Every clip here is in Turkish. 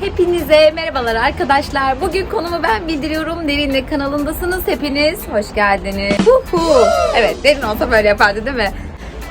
Hepinize merhabalar arkadaşlar. Bugün konumu ben bildiriyorum. Derin'le kanalındasınız hepiniz. Hoş geldiniz. Huhu. Evet Derin olsa böyle yapardı değil mi?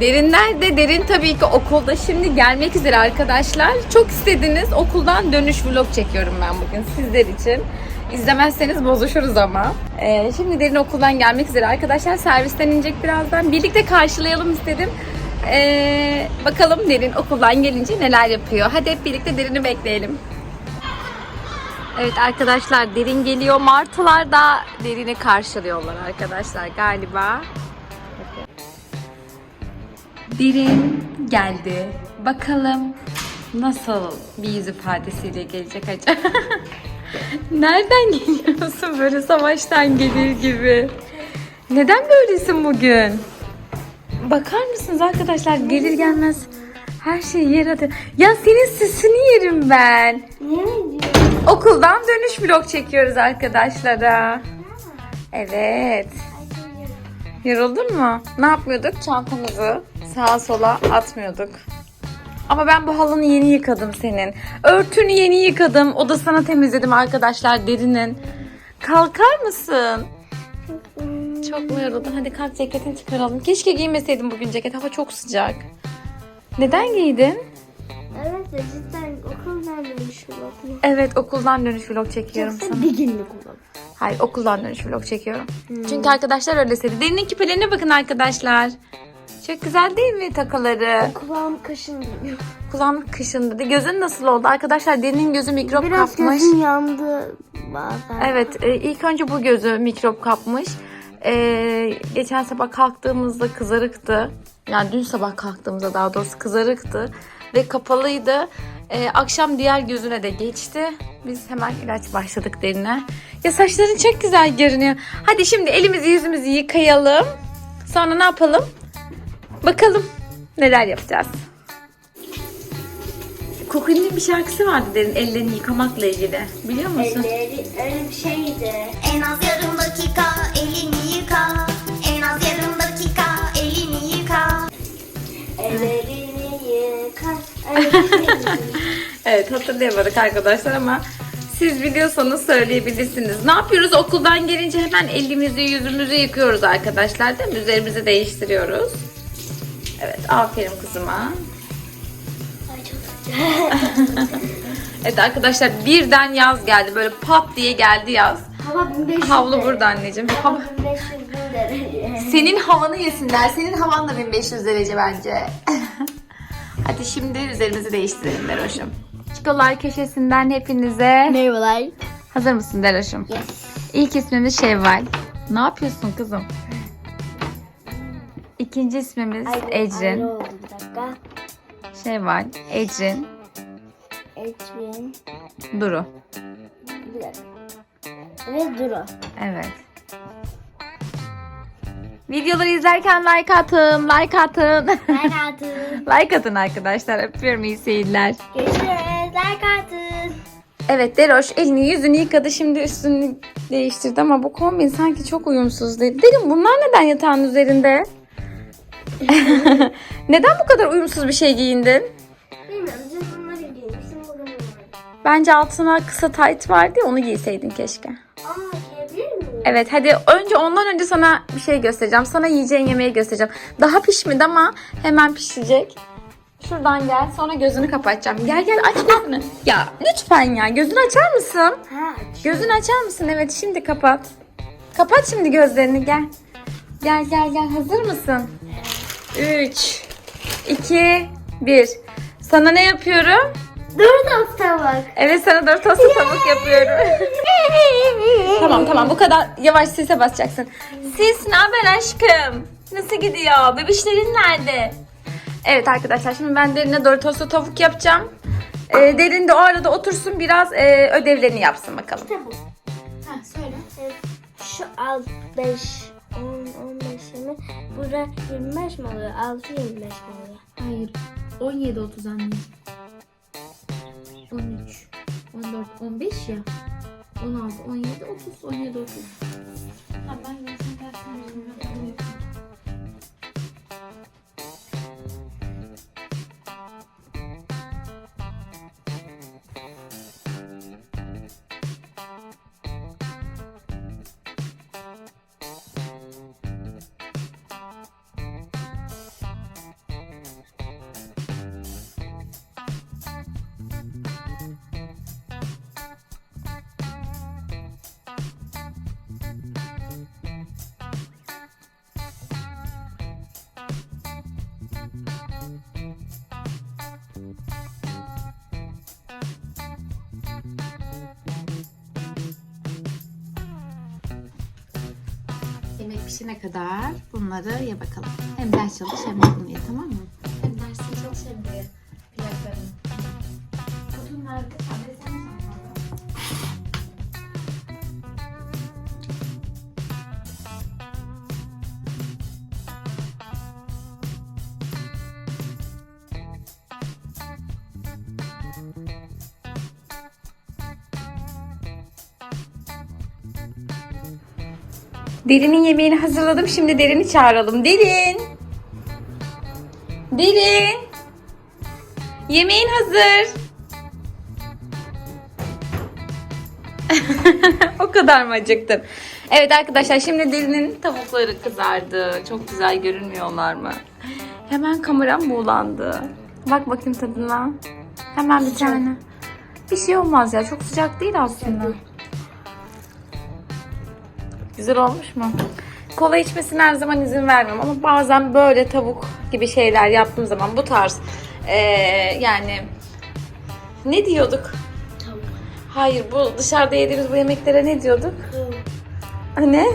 Derin nerede? Derin tabii ki okulda şimdi gelmek üzere arkadaşlar. Çok istediniz. Okuldan dönüş vlog çekiyorum ben bugün sizler için. İzlemezseniz bozuşuruz ama. Ee, şimdi Derin okuldan gelmek üzere arkadaşlar. Servisten inecek birazdan. Birlikte karşılayalım istedim. Ee, bakalım Derin okuldan gelince neler yapıyor. Hadi hep birlikte Derin'i bekleyelim. Evet arkadaşlar derin geliyor. Martılar da derini karşılıyorlar arkadaşlar galiba. Derin geldi. Bakalım nasıl bir yüz ifadesiyle gelecek acaba? Nereden geliyorsun böyle savaştan gelir gibi? Neden böylesin bugün? Bakar mısınız arkadaşlar gelir gelmez her şey yer atıyor. Ya senin sesini yerim ben. Okuldan dönüş vlog çekiyoruz arkadaşlara. Evet. Yoruldun mu? Ne yapmıyorduk? Çantamızı sağa sola atmıyorduk. Ama ben bu halını yeni yıkadım senin. Örtünü yeni yıkadım. Odasına temizledim arkadaşlar derinin. Kalkar mısın? Çok mu yoruldun? Hadi kalk ceketini çıkaralım. Keşke giymeseydin bugün ceket. Hava çok sıcak. Neden giydin? Evet de cidden. Evet okuldan dönüş vlog çekiyorum sana. Yoksa bir günlük vlog. Hayır okuldan dönüş vlog çekiyorum. Çünkü arkadaşlar öyle istedi. Derinin küpelerine bakın arkadaşlar. Çok güzel değil mi takıları? Kulağım kaşındı. Kulağım kışındı. Gözün nasıl oldu? Arkadaşlar derinin gözü mikrop Biraz kapmış. gözüm yandı bazen. Evet e, ilk önce bu gözü mikrop kapmış. E, geçen sabah kalktığımızda kızarıktı. Yani dün sabah kalktığımızda daha doğrusu kızarıktı. Ve kapalıydı. E, akşam diğer gözüne de geçti. Biz hemen ilaç başladık derine. Ya saçların çok güzel görünüyor. Hadi şimdi elimizi yüzümüzü yıkayalım. Sonra ne yapalım? Bakalım neler yapacağız. Koku'nun bir şarkısı vardı derin ellerini yıkamakla ilgili. Biliyor musun? Elleri öyle bir şeydi. En az yarım dakika elini Evet hatırlayamadık arkadaşlar ama siz biliyorsanız söyleyebilirsiniz. Ne yapıyoruz? Okuldan gelince hemen elimizi yüzümüzü yıkıyoruz arkadaşlar değil mi? Üzerimizi değiştiriyoruz. Evet aferin kızıma. Evet arkadaşlar birden yaz geldi. Böyle pat diye geldi yaz. Hava 1500 Havlu burada anneciğim. Hava- 1500 derece. Senin havanı yesinler. Senin havan da 1500 derece bence. Hadi şimdi üzerimizi değiştirelim Deroş'um. Çikolar köşesinden hepinize. Merhabalar. Hazır mısın Deroş'um? Yes. İlk ismimiz Şevval. Ne yapıyorsun kızım? İkinci ismimiz Ay, Ecrin. ayrı oldu bir dakika. Şevval, Ecrin, Ecrin. Duru. Bir dakika. Ve Duru. Evet. Videoları izlerken like atın, like atın. Like atın. like atın arkadaşlar. Öpüyorum iyi seyirler. Görüşürüz. Like atın. Evet Deroş elini yüzünü yıkadı şimdi üstünü değiştirdi ama bu kombin sanki çok uyumsuz değil. Dedim bunlar neden yatağın üzerinde? neden bu kadar uyumsuz bir şey giyindin? Bilmiyorum. Bunları giymiştim. Bence altına kısa tight vardı ya onu giyseydin keşke. Miyim? Evet hadi önce ondan önce sana bir şey göstereceğim. Sana yiyeceğin yemeği göstereceğim. Daha pişmedi ama hemen pişecek. Şuradan gel sonra gözünü kapatacağım. Gel gel aç gözünü. Ya lütfen ya gözünü açar mısın? Ha. Gözünü açar mısın? Evet şimdi kapat. Kapat şimdi gözlerini gel. Gel gel gel hazır mısın? 3 2 1 Sana ne yapıyorum? Dur doktor bak. Evet sana dört tostu tavuk yapıyorum. tamam tamam bu kadar yavaş sese basacaksın. Sis ne haber aşkım? Nasıl gidiyor? Bebişlerin nerede? Evet arkadaşlar şimdi ben derine dört tostu tavuk yapacağım. Ee, derin de o arada otursun biraz e, ödevlerini yapsın bakalım. Tabu. Ha, söyle. Evet, Şu alt 5, 10, 15, 20. Burada 25 mi oluyor? 6, 25 mi oluyor? Hayır. 17 30 anne. 13 14 15 ya. 16 17 30 17 30. Ha ben de sen dersen geçene kadar bunları ye bakalım. Hem ders çalış hem de bunu ye tamam mı? Derin'in yemeğini hazırladım. Şimdi Derin'i çağıralım. Derin. Derin. Yemeğin hazır. o kadar mı acıktın? Evet arkadaşlar şimdi Derin'in tavukları kızardı. Çok güzel görünmüyorlar mı? Hemen kameram buğulandı. Bak bakayım tadına. Hemen bir tane. Bir şey olmaz ya. Çok sıcak değil aslında. Güzel olmuş mu? Kola içmesine her zaman izin vermiyorum ama bazen böyle tavuk gibi şeyler yaptığım zaman bu tarz eee, yani ne diyorduk? Tavuk. Hayır bu dışarıda yediğimiz bu yemeklere ne diyorduk? Hı. Ne?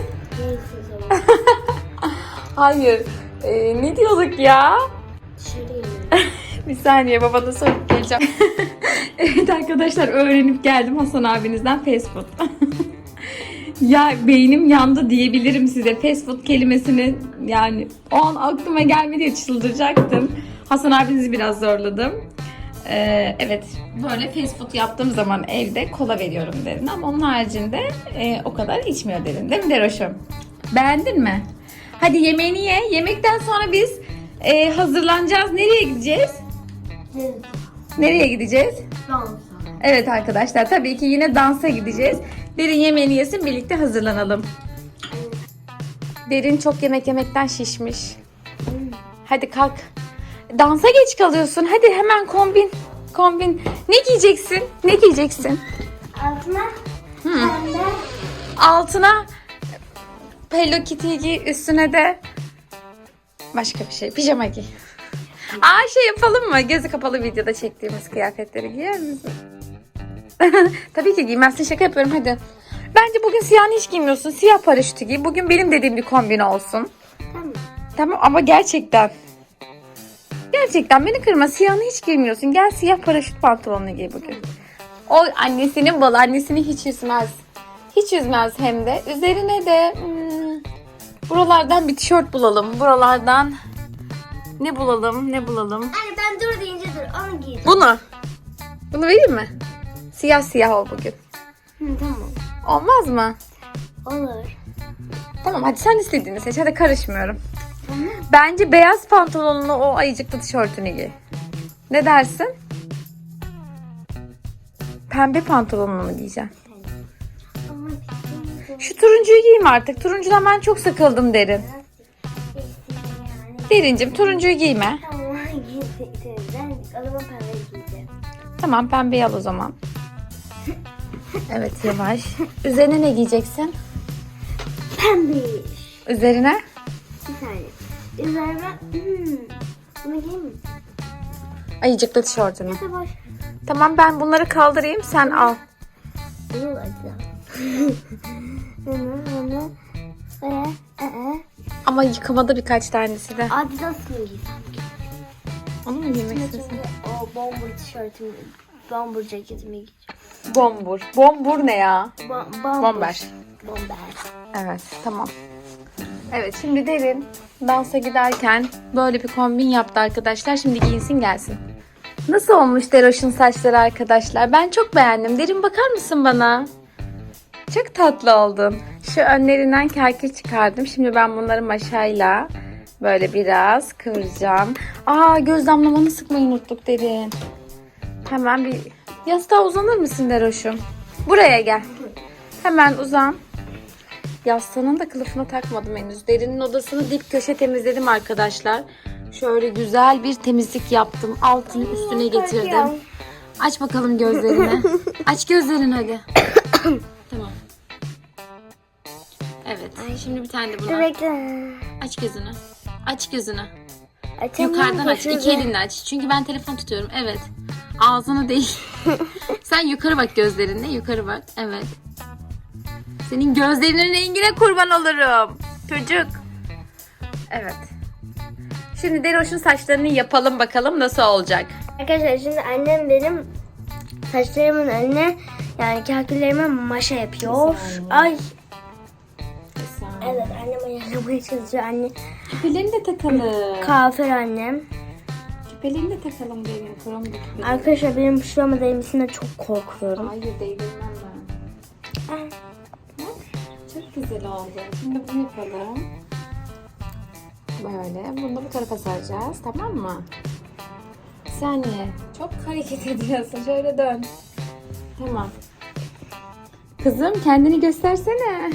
Hayır. Eee, ne diyorduk ya? Bir saniye babana sorup geleceğim. evet arkadaşlar öğrenip geldim Hasan abinizden fast food. Ya beynim yandı diyebilirim size. Fast food kelimesini yani o an aklıma gelmedi çıldıracaktım. Hasan abinizi biraz zorladım. Ee, evet böyle fast food yaptığım zaman evde kola veriyorum dedin ama onun haricinde e, o kadar içmiyor dedin değil mi Deroş'um? Beğendin mi? Hadi yemeğini ye. Yemekten sonra biz e, hazırlanacağız. Nereye gideceğiz? Ne? Nereye gideceğiz? Dans. Evet arkadaşlar tabii ki yine dansa gideceğiz. Derin yemeğini yesin birlikte hazırlanalım. Derin çok yemek yemekten şişmiş. Hadi kalk. Dansa geç kalıyorsun. Hadi hemen kombin. Kombin. Ne giyeceksin? Ne giyeceksin? Altına pembe. Altına Hello Kitty giy, üstüne de başka bir şey. Pijama giy. Aa şey yapalım mı? Gözü kapalı videoda çektiğimiz kıyafetleri giyer misin? Tabii ki giymezsin. Şaka yapıyorum hadi. Bence bugün siyahını hiç giymiyorsun. Siyah paraşütü giy. Bugün benim dediğim bir kombin olsun. Tamam. Tamam ama gerçekten. Gerçekten beni kırma. Siyahını hiç giymiyorsun. Gel siyah paraşüt pantolonunu giy bugün. O annesinin bal annesini hiç üzmez. Hiç üzmez hem de. Üzerine de hmm, buralardan bir tişört bulalım. Buralardan ne bulalım ne bulalım. Anne ben dur deyince dur onu giyeceğim. Bunu. Bunu vereyim mi? Siyah siyah ol bugün. Hı, tamam. Olmaz mı? Olur. Tamam hadi sen istediğini seç. Hadi karışmıyorum. Bence beyaz pantolonunu o ayıcıklı tişörtünü giy. Ne dersin? Pembe pantolonunu mu giyeceksin? Ama Şu turuncuyu giyeyim artık. Turuncudan ben çok sıkıldım derin. Derincim turuncuyu giyme. Tamam giyeceğim. Pembe giyeceğim. Tamam pembeyi al o zaman. Evet yavaş. Üzerine ne giyeceksin? Pembe. Üzerine? Bir saniye. Üzerime hmm, bunu giyeyim mi? Ayıcıklı tişörtünü. Nasıl boş? Tamam ben bunları kaldırayım sen al. Bunu alacağım. Bunu bunu. Ee, ee. Ama yıkamada birkaç tanesi de. Adidas mı giysem? Onu mu giymek istiyorsun? o bomber tişörtümü, bomber ceketimi giyeceğim. Bombur. Bombur ne ya? Bomber. Bomber. Bomber. Evet tamam. Evet şimdi Derin dansa giderken böyle bir kombin yaptı arkadaşlar. Şimdi giyinsin gelsin. Nasıl olmuş Deroş'un saçları arkadaşlar? Ben çok beğendim. Derin bakar mısın bana? Çok tatlı oldun. Şu önlerinden kerkir çıkardım. Şimdi ben bunları maşayla böyle biraz kıvıracağım. Aa göz damlamanı sıkmayı unuttuk Derin. Hemen bir yastığa uzanır mısın Deroş'um? Buraya gel. Hemen uzan. Yastığının da kılıfını takmadım henüz. Derinin odasını dip köşe temizledim arkadaşlar. Şöyle güzel bir temizlik yaptım. Altını üstüne getirdim. Aç bakalım gözlerini. Aç gözlerini hadi. tamam. Evet. Şimdi bir tane de buna. Aç gözünü. Aç gözünü. Açamıyorum Yukarıdan aç. İki elinle aç. Çünkü ben telefon tutuyorum. Evet. Ağzını değil. Sen yukarı bak gözlerinle. Yukarı bak. Evet. Senin gözlerinin rengine kurban olurum. Çocuk. Evet. Şimdi Deroş'un saçlarını yapalım bakalım nasıl olacak. Arkadaşlar şimdi annem benim saçlarımın önüne yani kaküllerime maşa yapıyor. Ay evet annem ayarlamaya çalışıyor anne. Küpelerini de takalım. Kafir annem. Küpelerini de takalım benim. Kurum küpeleri. Arkadaşlar benim şurama değmesine çok korkuyorum. Hayır değdirmem ben. Ah. Çok güzel oldu. Şimdi bunu yapalım. Böyle. Bunu da bu tarafa saracağız. Tamam mı? Saniye. Çok hareket ediyorsun. Şöyle dön. Tamam. Kızım kendini göstersene.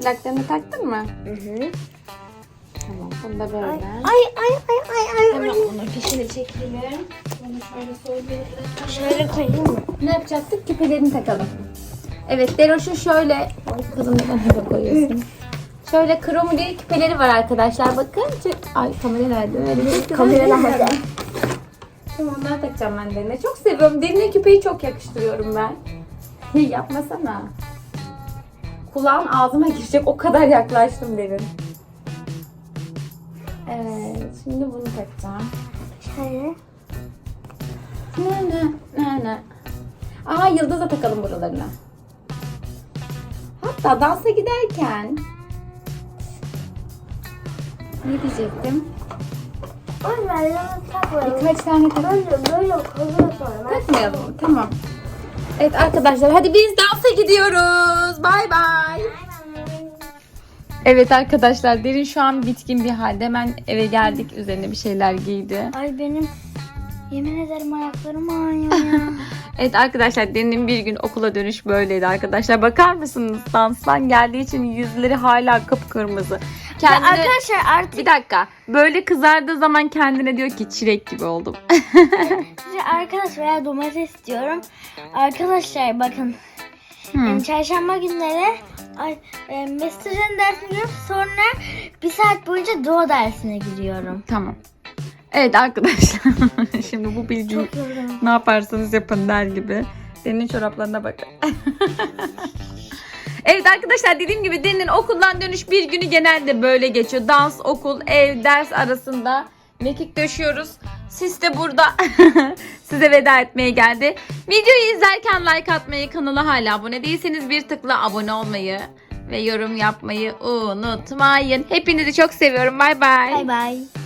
Plaklarını taktın mı? Hı hı. Tamam. Bunu da böyle. Ay ay ay ay ay. Ay. Bunu fişini çekelim. Bunu şöyle soyalım. Şöyle koyayım mı? Ne yapacaktık? Küpelerini takalım. Evet, Deroş'un şöyle... Ay kızım neden hava koyuyorsun? Şöyle kromili küpeleri var arkadaşlar. Bakın. Ay kamera nerede? Öyle Kamera nerede? Tamam onları takacağım ben derine. Çok seviyorum. Derine küpeyi çok yakıştırıyorum ben. Yapmasana. Kulağın ağzıma girecek. O kadar yaklaştım derin. Evet. Şimdi bunu takacağım. Şöyle. Ne ne ne ne. Aa yıldız da takalım buralarına. Hatta dansa giderken ne diyecektim? Ben. Birkaç tane tak Böyle böyle sonra. Ben takmayalım. Tamam. Evet arkadaşlar hadi biz dansa gidiyoruz. Bay bay. Evet arkadaşlar Derin şu an bitkin bir halde. Hemen eve geldik. Üzerine bir şeyler giydi. Ay benim yemin ederim ayaklarım ağrıyor ya. Evet arkadaşlar Derin'in bir gün okula dönüş böyleydi arkadaşlar. Bakar mısınız? Danstan geldiği için yüzleri hala kıpkırmızı. Kendine... Arkadaşlar artık Bir dakika. Böyle kızardığı zaman kendine diyor ki çilek gibi oldum. size arkadaş veya domates diyorum. Arkadaşlar bakın. Hmm. em, Çarşamba günleri ay, e, mesajın dersine. Sonra bir saat boyunca doğa dersine giriyorum. tamam. Evet arkadaşlar. Şimdi bu bilgiyi Çok yoruldum. ne yaparsanız yapın der gibi. Derin'in çoraplarına bakın. evet arkadaşlar dediğim gibi Derin'in okuldan dönüş bir günü genelde böyle geçiyor. Dans, okul, ev, ders arasında mekik döşüyoruz. Siz de burada size veda etmeye geldi. Videoyu izlerken like atmayı, kanala hala abone değilseniz bir tıkla abone olmayı ve yorum yapmayı unutmayın. Hepinizi çok seviyorum. Bay bay. Bay bay.